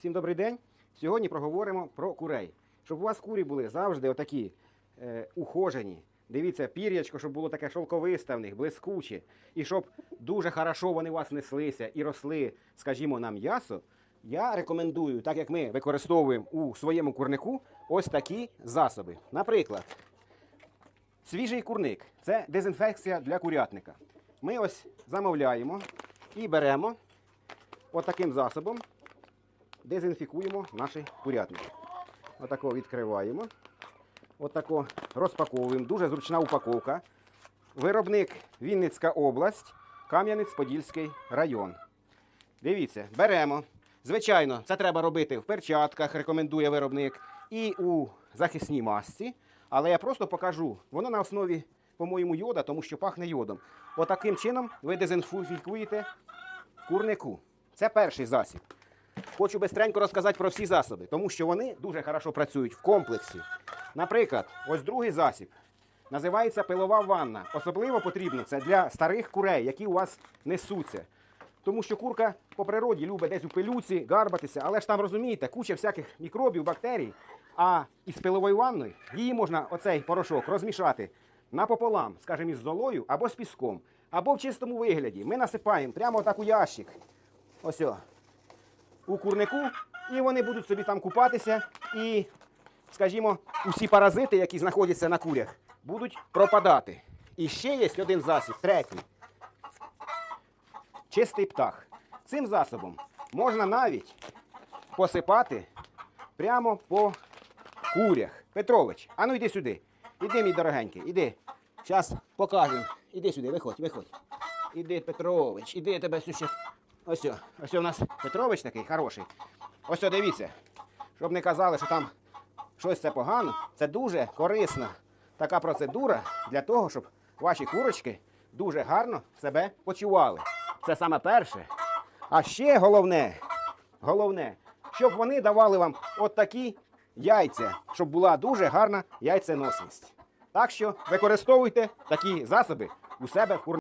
Всім добрий день. Сьогодні проговоримо про курей. Щоб у вас курі були завжди отакі е, ухожені. Дивіться, пір'ячко, щоб було таке шовковисте в них, блискуче. І щоб дуже хорошо вони у вас неслися і росли, скажімо, на м'ясо. Я рекомендую, так як ми використовуємо у своєму курнику, ось такі засоби. Наприклад, свіжий курник це дезінфекція для курятника. Ми ось замовляємо і беремо отаким засобом дезінфікуємо наші курятники. Отако відкриваємо. Отако розпаковуємо. Дуже зручна упаковка. Виробник Вінницька область, Кам'янець-Подільський район. Дивіться, беремо. Звичайно, це треба робити в перчатках, рекомендує виробник, і у захисній масці. Але я просто покажу. Воно на основі, по-моєму, йода, тому що пахне йодом. Отаким чином ви дезінфікуєте курнику. Це перший засіб. Хочу бистренько розказати про всі засоби, тому що вони дуже хорошо працюють в комплексі. Наприклад, ось другий засіб. Називається пилова ванна. Особливо потрібно це для старих курей, які у вас несуться. Тому що курка по природі любить десь у пилюці, гарбатися, але ж там розумієте, куча всяких мікробів, бактерій. А із пиловою ванною її можна оцей порошок розмішати напополам, скажімо, із золою або з піском, або в чистому вигляді. Ми насипаємо прямо так у ящик. Ось о у курнику, і вони будуть собі там купатися, і, скажімо, усі паразити, які знаходяться на курях, будуть пропадати. І ще є один засіб, третій. Чистий птах. Цим засобом можна навіть посипати прямо по курях. Петрович, а ну йди сюди. Іди, мій дорогенький, іди. Зараз покажемо. Іди сюди, виходь, виходь. Іди, Петрович, іди я тебе ще. Ось, ось у нас Петрович такий хороший. Ось о, дивіться. Щоб не казали, що там щось це погано, це дуже корисна така процедура для того, щоб ваші курочки дуже гарно себе почували. Це саме перше. А ще головне, головне, щоб вони давали вам от такі яйця, щоб була дуже гарна яйценосність. Так що використовуйте такі засоби у себе в курнику.